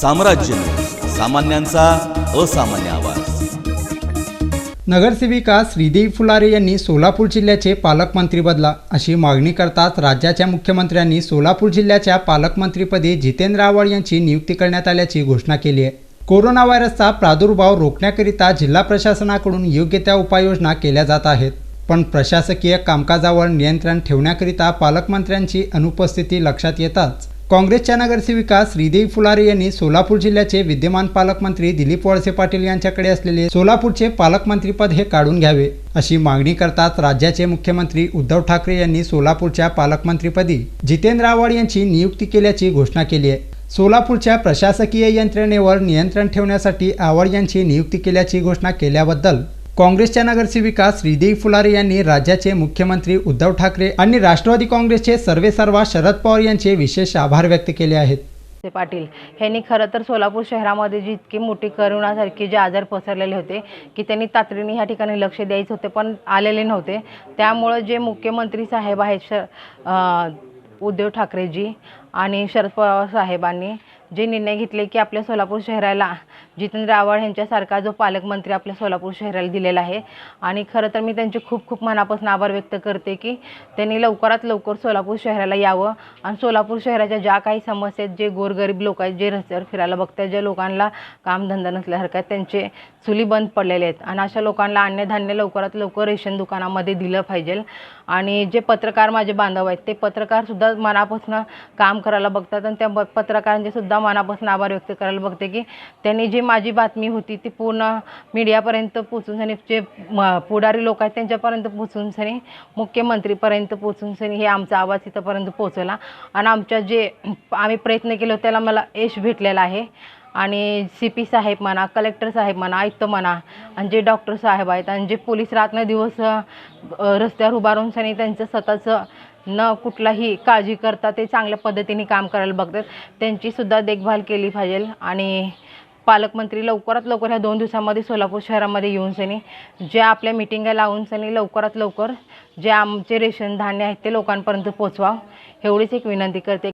साम्राज्य सामान्यांचा असामान्य आवाज. नगरसेविका श्रीदेवी फुलारे यांनी सोलापूर जिल्ह्याचे पालकमंत्री बदला अशी मागणी करताच राज्याच्या मुख्यमंत्र्यांनी सोलापूर जिल्ह्याच्या पालकमंत्रीपदी जितेंद्र आव्हाड यांची नियुक्ती करण्यात आल्याची घोषणा केली आहे. कोरोना व्हायरसचा प्रादुर्भाव रोखण्याकरिता जिल्हा प्रशासनाकडून योग्य त्या उपाययोजना केल्या जात आहेत. पण प्रशासकीय कामकाजावर नियंत्रण ठेवण्याकरिता पालकमंत्र्यांची अनुपस्थिती लक्षात येताच काँग्रेसच्या नगरसेविका श्रीदेवी फुलारे यांनी सोलापूर जिल्ह्याचे विद्यमान पालकमंत्री दिलीप वळसे पाटील यांच्याकडे असलेले सोलापूरचे पालकमंत्रीपद हे काढून घ्यावे अशी मागणी करताच राज्याचे मुख्यमंत्री उद्धव ठाकरे यांनी सोलापूरच्या पालकमंत्रीपदी जितेंद्र आव्हाड यांची नियुक्ती केल्याची घोषणा केली आहे. सोलापूरच्या प्रशासकीय यंत्रणेवर नियंत्रण ठेवण्यासाठी आव्हाड यांची नियुक्ती केल्याची घोषणा केल्याबद्दल काँग्रेसच्या नगरसेविका श्रीदेवी फुलारे यांनी राज्याचे मुख्यमंत्री उद्धव ठाकरे आणि राष्ट्रवादी काँग्रेसचे सर्वेसर्वा शरद पवार यांचे विशेष आभार व्यक्त केले आहेत. ते पाटील ह्यांनी खरं तर सोलापूर शहरामध्ये जी इतकी मोठी करोनासारखे जे आजार पसरलेले होते की त्यांनी तातडीने ह्या ठिकाणी लक्ष द्यायचे होते पण आलेले नव्हते. त्यामुळं जे मुख्यमंत्री साहेब आहेत श उद्धव ठाकरेजी आणि शरद पवार साहेबांनी जे निर्णय घेतले की आपल्या सोलापूर शहराला जितेंद्र आव्हाड यांच्यासारखा जो पालकमंत्री आपल्या सोलापूर शहराला दिलेला आहे. आणि खरं तर मी त्यांचे खूप खूप मनापासून आभार व्यक्त करते की त्यांनी लवकरात लवकर सोलापूर शहराला यावं. आणि सोलापूर शहराच्या ज्या काही समस्या आहेत जे गोरगरीब लोक आहेत जे रस्त्यावर फिरायला बघतात ज्या लोकांना कामधंदा नसल्यासारखं आहे, त्यांचे चुली बंद पडलेले आहेत. आणि अशा लोकांना अन्नधान्य लवकरात लवकर रेशन दुकानामध्ये दिलं पाहिजे. आणि जे पत्रकार माझे बांधव आहेत ते पत्रकारसुद्धा मनापासून काम करायला बघतात. आणि त्या पत्रकारांचेसुद्धा पत्रकारांचे सुद्धा मनापासून आभार व्यक्त करायला बघते की त्यांनी जे माझी बातमी होती ती पूर्ण मीडियापर्यंत पोचून सनी जे म- पुढारी लोक आहेत त्यांच्यापर्यंत पोचून सनी मुख्यमंत्रीपर्यंत पोचून सनी हे आमचा आवाज तिथंपर्यंत पोचवला आणि आमच्या जे आम्ही प्रयत्न केले होते त्याला मला यश भेटलेलं आहे. आणि सी पी साहेब म्हणा कलेक्टर साहेब म्हणा आयुक्त म्हणा आणि जे डॉक्टर साहेब आहेत आणि जे पोलीस रात्रंदिवस दिवस रस्त्यावर उभारून सनी त्यांचं स्वतःचं न कुठलाही काळजी करता ते चांगल्या पद्धतीने काम करायला बघतात. त्यांचीसुद्धा देखभाल केली पाहिजे. आणि पालकमंत्री लवकरात लवकर ह्या दोन दिवसामध्ये सोलापूर शहरामध्ये येऊन सनी जे आपल्या मिटिंगा लावून सनी लवकरात लवकर जे आमचे रेशन धान्य आहेत ते लोकांपर्यंत पोचवा एवढीच एक विनंती करते.